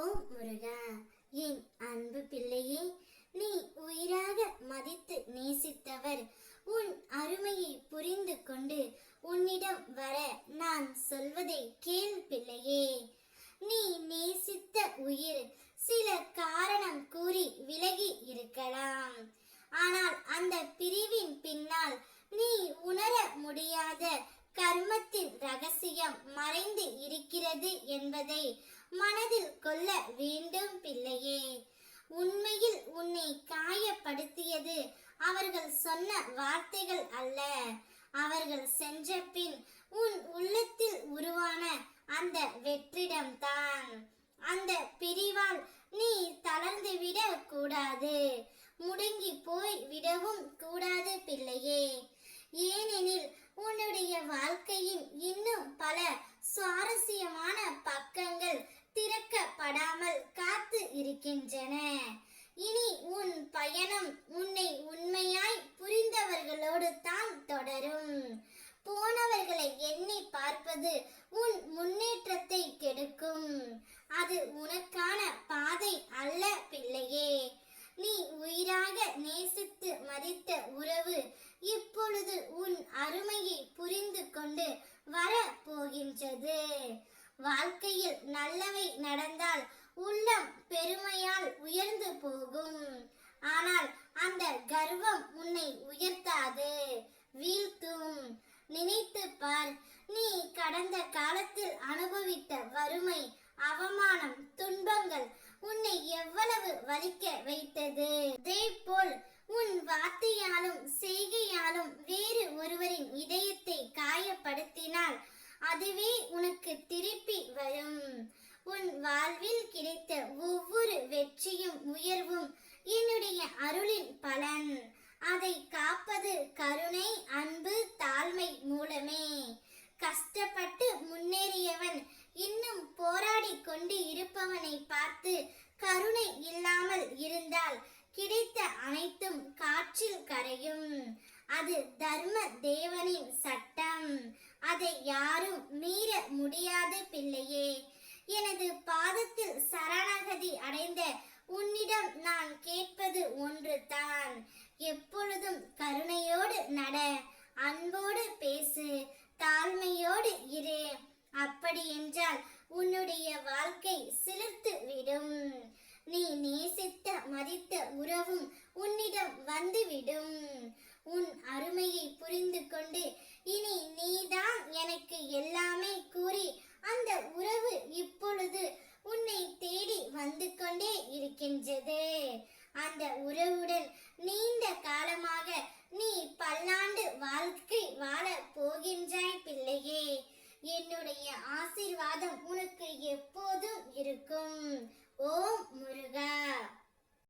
ஓம் முருகா என் அன்பு பிள்ளையே நீ உயிராக மதித்து நேசித்தவர். உன் அருமையை புரிந்து கொண்டு உன்னிடம் வர நான் சொல்வதை கேள் பிள்ளையே. நீ நேசித்த உயிர் சில காரணம் கூறி விலகி இருக்கலாம். ஆனால் அந்த பிரிவின் பின்னால் நீ உணர முடியாத கர்மத்தின் ரகசியம் மறைந்து இருக்கிறது என்பதை மனதில் கொள்ள வேண்டும் பிள்ளையே. உண்மையில் உன்னை காயப்படுத்தியது அவர்கள் சொன்ன வார்த்தைகள் அல்ல. அவர்கள் சென்ற பின் உன் உள்ளத்தில் உருவான அந்த வெற்றிடம்தான். அந்த பிரிவால் நீ தளர்ந்து விட கூடாது. முடங்கி போய் விடவும் கூடாது பிள்ளையே. ஏனெனில் உன்னுடைய வாழ்க்கையின் இருக்கின்றன இனி உன் பயணம் உன்னை உண்மையாய் புரிந்தவர்களோடு தான் தொடரும். போனவர்களை எண்ணி பார்ப்பது உன் முன்னேற்றத்தை கெடுக்கும். அது உனக்கான பாதை அல்ல பிள்ளையே. நீ உயிராக நேசித்து மதித்த உறவு இப்பொழுது உன் அருமையை புரிந்து கொண்டு வர போகின்றது வாழ்க்கையில் நல்லவை நடந்தால் உள்ளம் பெருமையால் உயர்ந்து போகும். ஆனால் அந்த கர்வம் உன்னை உயர்த்தாது. வீழ்த்தும். நினைத்து பார். நீ கடந்த காலத்தில் அனுபவித்த வறுமை அவமானம் துன்பங்கள் உன்னை எவ்வளவு வலிக்க வைத்தது? அதே போல் உன் வார்த்தையாலும் செய்கையாலும் வேறு ஒருவரின் இதயத்தை காயப்படுத்தினால் அதுவே உனக்கு திருப்பி வரும். உன் வாழ்வில் கிடைத்த ஒவ்வொரு வெற்றியும் உயர்வும் என்னுடைய அருளின் பலன். அதை காப்பது கருணை அன்பு தாழ்மை மூலமே. கஷ்டப்பட்டு முன்னேறியவன் இன்னும் போராடி கொண்டு இருப்பவனை பார்த்து கருணை இல்லாமல் இருந்தால் கிடைத்த அனைத்தும் காற்றில் கரையும். அது தர்ம தேவனின் சட்டம். அதை யாரும் மீற முடியாது பிள்ளையே. பாதத்தில் சரணாகதி அடைந்த உன்னிடம் நான் கேட்பது ஒன்று தான் எப்பொழுதும் கருணையோடு நட அன்போடு பேசு தாழ்மையோடு இரு. அப்படி என்றால் உன்னுடைய வாழ்க்கை சிலிர்த்து விடும். நீ நேசித்த மதித்த உறவும் உன்னிடம் வந்துவிடும். என்னுடைய ஆசிர்வாதம் உனக்கு எப்போதும் இருக்கும். ஓம் முருகா.